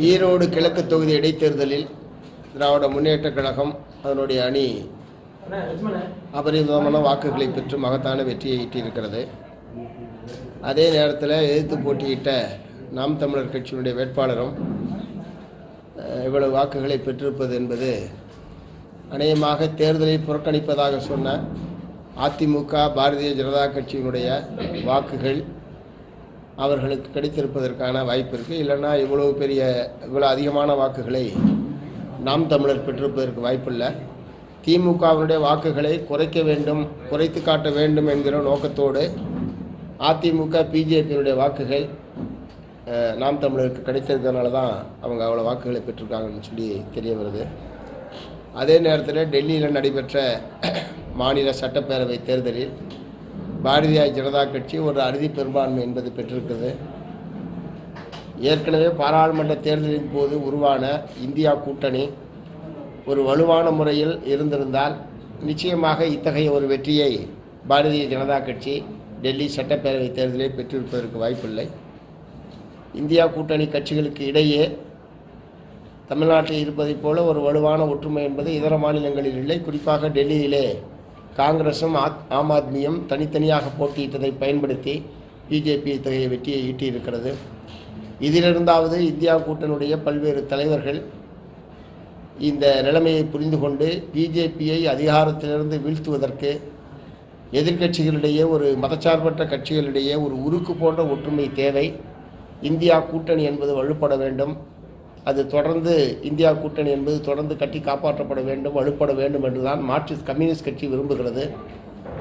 ஈரோடு கிழக்கு தொகுதி இடைத்தேர்தலில் திராவிட முன்னேற்றக் கழகம் அதனுடைய அணி அபரிதமான வாக்குகளை பெற்று மகத்தான வெற்றியை ஈட்டியிருக்கிறது. அதே நேரத்தில் எதிர்த்து போட்டியிட்ட நாம் தமிழர் கட்சியினுடைய வேட்பாளரும் இவ்வளவு வாக்குகளை பெற்றிருப்பது என்பது அநேகமாக தேர்தலை புறக்கணிப்பதாக சொன்ன அதிமுக பாரதிய ஜனதா கட்சியினுடைய வாக்குகள் அவர்களுக்கு கிடைத்திருப்பதற்கான வாய்ப்பு இருக்குது இல்லைன்னா இவ்வளோ பெரிய இவ்வளோ அதிகமான வாக்குகளை நாம் தமிழர் பெற்றிருப்பதற்கு வாய்ப்பில்லை. திமுகவினுடைய வாக்குகளை குறைக்க வேண்டும் குறைத்து காட்ட வேண்டும் என்கிற நோக்கத்தோடு அதிமுக பிஜேபியினுடைய வாக்குகள் நாம் தமிழருக்கு கிடைத்திருக்கிறதுனால தான் அவங்க அவ்வளோ வாக்குகளை பெற்றிருக்காங்கன்னு சொல்லி தெரிய வருது. அதே நேரத்தில் டெல்லியில் நடைபெற்ற மாநில சட்டப்பேரவை தேர்தலில் பாரதிய ஜனதா கட்சி ஒரு அறுதி பெரும்பான்மை என்பது பெற்றிருக்கிறது. ஏற்கனவே பாராளுமன்ற தேர்தலின் போது உருவான இந்தியா கூட்டணி ஒரு வலுவான முறையில் இருந்திருந்தால் நிச்சயமாக இத்தகைய ஒரு வெற்றியை பாரதிய ஜனதா கட்சி டெல்லி சட்டப்பேரவை தேர்தலில் பெற்றிருப்பதற்கு வாய்ப்பில்லை. இந்தியா கூட்டணி கட்சிகளுக்கு இடையே தமிழ்நாட்டில் இருப்பதைப் போல ஒரு வலுவான ஒற்றுமை என்பது இதர மாநிலங்களில் இல்லை. குறிப்பாக டெல்லியிலே காங்கிரசும் ஆத்- ஆம் ஆத்மியும் தனித்தனியாக போட்டியிட்டதை பயன்படுத்தி பிஜேபி இத்தகைய வெற்றியை ஈட்டியிருக்கிறது. இதிலிருந்தாவது இந்தியா கூட்டணியுடைய பல்வேறு தலைவர்கள் இந்த நிலைமையை புரிந்து கொண்டு பிஜேபியை அதிகாரத்திலிருந்து வீழ்த்துவதற்கு எதிர்க்கட்சிகளிடையே ஒரு மதச்சார்பற்ற கட்சிகளிடையே ஒரு உருக்கு போன்ற ஒற்றுமை தேவை. இந்தியா கூட்டணி என்பது வலுப்பட வேண்டும். அது தொடர்ந்து இந்தியா கூட்டணி என்பது தொடர்ந்து கட்டி காப்பாற்றப்பட வேண்டும் வலுப்பட வேண்டும் என்றுதான் மார்க்சிஸ்ட் கம்யூனிஸ்ட் கட்சி விரும்புகிறது.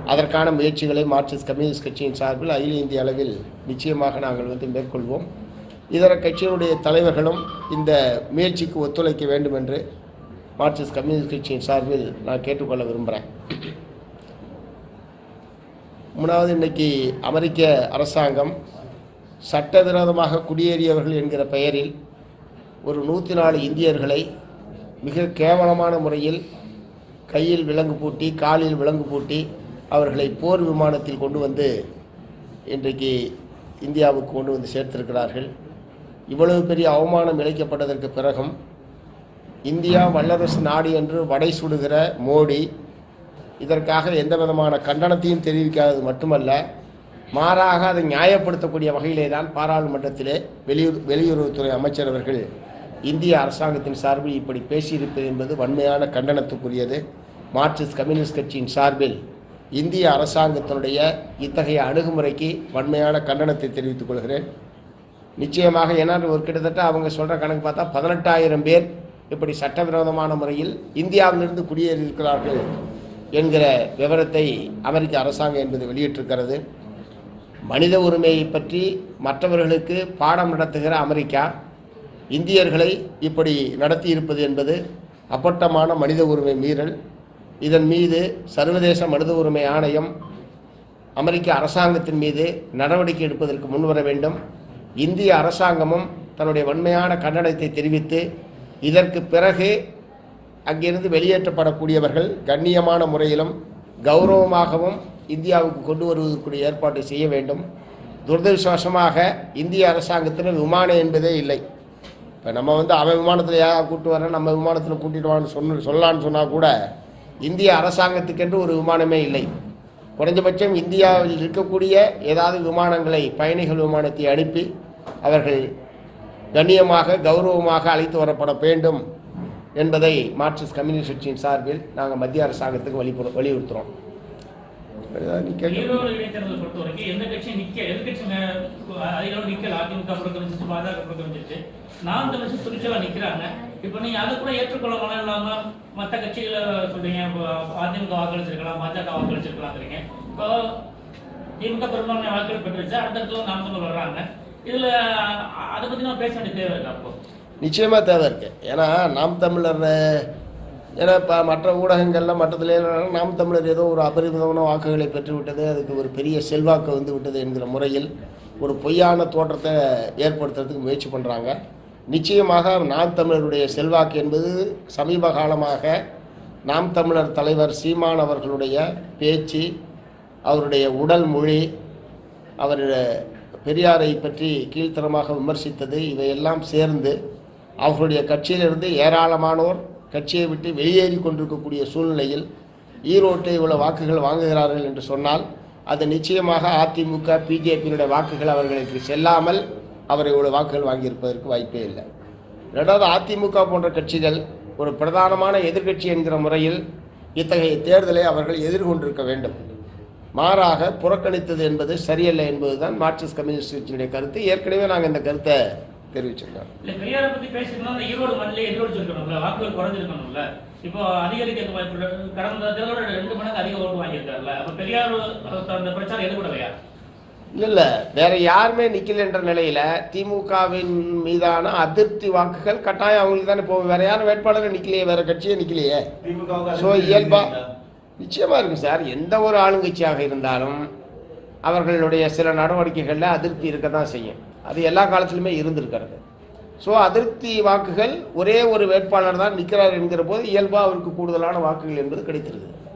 அதற்கான முயற்சிகளை மார்க்சிஸ்ட் கம்யூனிஸ்ட் கட்சியின் சார்பில் அகில இந்திய அளவில் நிச்சயமாக நாங்கள் வந்து மேற்கொள்வோம். இதர கட்சியினுடைய தலைவர்களும் இந்த முயற்சிக்கு ஒத்துழைக்க வேண்டும் என்று மார்க்சிஸ்ட் கம்யூனிஸ்ட் கட்சியின் சார்பில் நான் கேட்டுக்கொள்ள விரும்புகிறேன். மூணாவது இன்றைக்கி அமெரிக்க அரசாங்கம் சட்டவிரோதமாக குடியேறியவர்கள் என்கிற பெயரில் ஒரு நூற்றி நாலு இந்தியர்களை மிக கேவலமான முறையில் கையில் விலங்கு பூட்டி காலில் விலங்கு பூட்டி அவர்களை போர் விமானத்தில் கொண்டு வந்து இன்றைக்கு இந்தியாவுக்கு கொண்டு வந்து சேர்த்திருக்கிறார்கள். இவ்வளவு பெரிய அவமானம் இழைக்கப்பட்டதற்கு பிறகும் இந்தியா வல்லரசு நாடு என்று வடை சுடுகிற மோடி இதற்காக எந்த விதமான கண்டனத்தையும் தெரிவிக்காதது மட்டுமல்ல மாறாக அதை நியாயப்படுத்தக்கூடிய வகையிலே தான் பாராளுமன்றத்திலே வெளியுறவு வெளியுறவுத்துறை அமைச்சர் அவர்கள் இந்திய அரசாங்கத்தின் சார்பில் இப்படி பேசியிருப்பது என்பது வன்மையான கண்டனத்துக்குரியது. மார்க்சிஸ்ட் கம்யூனிஸ்ட் கட்சியின் சார்பில் இந்திய அரசாங்கத்தினுடைய இத்தகைய அணுகுமுறைக்கு வன்மையான கண்டனத்தை தெரிவித்துக் கொள்கிறேன். நிச்சயமாக ஏன்னா ஒரு கிட்டத்தட்ட அவங்க சொல்கிற கணக்கு பார்த்தா பதினெட்டாயிரம் பேர் இப்படி சட்டவிரோதமான முறையில் இந்தியாவிலிருந்து குடியேறியிருக்கிறார்கள் என்கிற விவரத்தை அமெரிக்க அரசாங்கம் என்பது வெளியிட்டிருக்கிறது. மனித உரிமையை பற்றி மற்றவர்களுக்கு பாடம் நடத்துகிற அமெரிக்கா இந்தியர்களை இப்படி நடத்தியிருப்பது என்பது அப்பட்டமான மனித உரிமை மீறல். இதன் மீது சர்வதேச மனித உரிமை ஆணையம் அமெரிக்க அரசாங்கத்தின் மீது நடவடிக்கை எடுப்பதற்கு முன்வர வேண்டும். இந்திய அரசாங்கமும் தன்னுடைய வன்மையான கண்டனத்தை தெரிவித்து இதற்கு பிறகு அங்கிருந்து வெளியேற்றப்படக்கூடியவர்கள் கண்ணியமான முறையிலும் கௌரவமாகவும் இந்தியாவுக்கு கொண்டு வருவதற்குரிய ஏற்பாட்டை செய்ய வேண்டும். துரதிருஷ்டவசமாக இந்திய அரசாங்கத்தில் விமானம் என்பதே இல்லை. இப்போ நம்ம வந்து அவன் விமானத்தில் ஏன் கூப்பிட்டு வரேன் நம்ம விமானத்தில் கூட்டிட்டு வான்னு சொன்ன சொல்லலான்னு சொன்னால் கூட இந்திய அரசாங்கத்துக்கென்று ஒரு விமானமே இல்லை. குறைஞ்சபட்சம் இந்தியாவில் இருக்கக்கூடிய ஏதாவது விமானங்களை பயணிகள் விமானத்தை அனுப்பி அவர்கள் கண்ணியமாக கௌரவமாக அழைத்து வரப்பட வேண்டும் என்பதை மார்க்சிஸ்ட் கம்யூனிஸ்ட் கட்சியின் சார்பில் நாங்கள் மத்திய அரசாங்கத்துக்கு வலியுறு வலியுறுத்துகிறோம் நீ கேட்க ஈரோடு இடைத்தேர்தலை பொறுத்த வரைக்கும் எந்த கட்சியும் நிக்க எதிர்கட்சிங்க அதிகம் நிக்கல அதிமுக புறக்கணிச்சிச்சு பாஜக புறக்கணிச்சிச்சு நாம் தமிழ் துணிச்சலா நிக்கிறாங்க. இப்ப நீங்க அதை கூட ஏற்றுக்கொள்ள மனம் இல்லாம மத்த கட்சிகளை சொல்றீங்க அதிமுக வாக்களிச்சிருக்கலாம் பாஜக வாக்களிச்சிருக்கலாங்கிறீங்க. இப்போ திமுக பெரும்பான்மை வாக்குகள் பெற்றுச்சு அடுத்தடுத்து நாம் தமிழ் வர்றாங்க. இதுல அதை பத்தி நம்ம பேச வேண்டிய தேவை இருக்கு அப்போ? நிச்சயமாக தேவை இருக்குது ஏன்னா நாம் தமிழர் ஏன்னா இப்போ மற்ற ஊடகங்கள்லாம் மற்றதுல நாம் தமிழர் ஏதோ ஒரு அபரிமிதமான வாக்குகளை பெற்றுவிட்டது அதுக்கு ஒரு பெரிய செல்வாக்கு வந்து விட்டது என்கிற முறையில் ஒரு பொய்யான தோற்றத்தை ஏற்படுத்துறதுக்கு முயற்சி பண்ணுறாங்க நிச்சயமாக நாம் தமிழருடைய செல்வாக்கு என்பது சமீப காலமாக நாம் தமிழர் தலைவர் சீமான் அவர்களுடைய பேச்சு அவருடைய உடல் மொழி அவர் பெரியாரை பற்றி கீழ்த்தரமாக விமர்சித்தது இவையெல்லாம் சேர்ந்து அவர்களுடைய கட்சியிலிருந்து ஏராளமானோர் கட்சியை விட்டு வெளியேறி கொண்டிருக்கக்கூடிய சூழ்நிலையில் ஈரோட்டை இவ்வளவு வாக்குகள் வாங்குகிறார்கள் என்று சொன்னால் அது நிச்சயமாக அதிமுக பிஜேபியினுடைய வாக்குகள் அவர்களுக்கு செல்லாமல் அவர் இவ்வளவு வாக்குகள் வாங்கியிருப்பதற்கு வாய்ப்பே இல்லை. ரெண்டாவது அதிமுக போன்ற கட்சிகள் ஒரு பிரதானமான எதிர்க்கட்சி என்கிற முறையில் இத்தகைய தேர்தலை அவர்கள் எதிர்கொண்டிருக்க வேண்டும். மாறாக புறக்கணித்தது என்பது சரியல்ல என்பதுதான் மார்க்சிஸ்ட் கம்யூனிஸ்ட் கட்சியினுடைய கருத்து. ஏற்கனவே நாங்கள் இந்த கருத்தை தெரிவிச்சிருக்கோம் இல்ல பெரியாரை பத்தி அந்த ஈரோடு மண்ணிலே எதிரொலிச்சிருக்கணும்ல வாக்குகள் குறைஞ்சிருக்கணும்ல. இப்போ அதிகரிக்க வாய்ப்பு. கடந்த தேர்தலோட ரெண்டு மடங்கு அதிக ஓட்டு வாங்கியிருக்காருல்ல. அப்ப பெரியார் அந்த பிரச்சாரம் எதுக்கூடலையா இல்லை இல்லை வேற யாருமே நிக்கல என்ற நிலையில திமுகவின் மீதான அதிருப்தி வாக்குகள் கட்டாயம் அவங்களுக்கு தானே போகும். வேற யாரும் வேட்பாளரும் நிக்கலையே வேற கட்சியே நிக்கலையே. ஸோ இயல்பா நிச்சயமா இருக்கு சார். எந்த ஒரு ஆளுங்கட்சியாக இருந்தாலும் அவர்களுடைய சில நடவடிக்கைகளில் அதிருப்தி இருக்க தான் செய்யும். அது எல்லா காலத்திலுமே இருந்திருக்கிறது. ஸோ அதிருப்தி வாக்குகள் ஒரே ஒரு வேட்பாளர் தான் நிற்கிறார் என்கிற போது இயல்பாக அவருக்கு கூடுதலான வாக்குகள் என்பது கிடைத்திருக்குது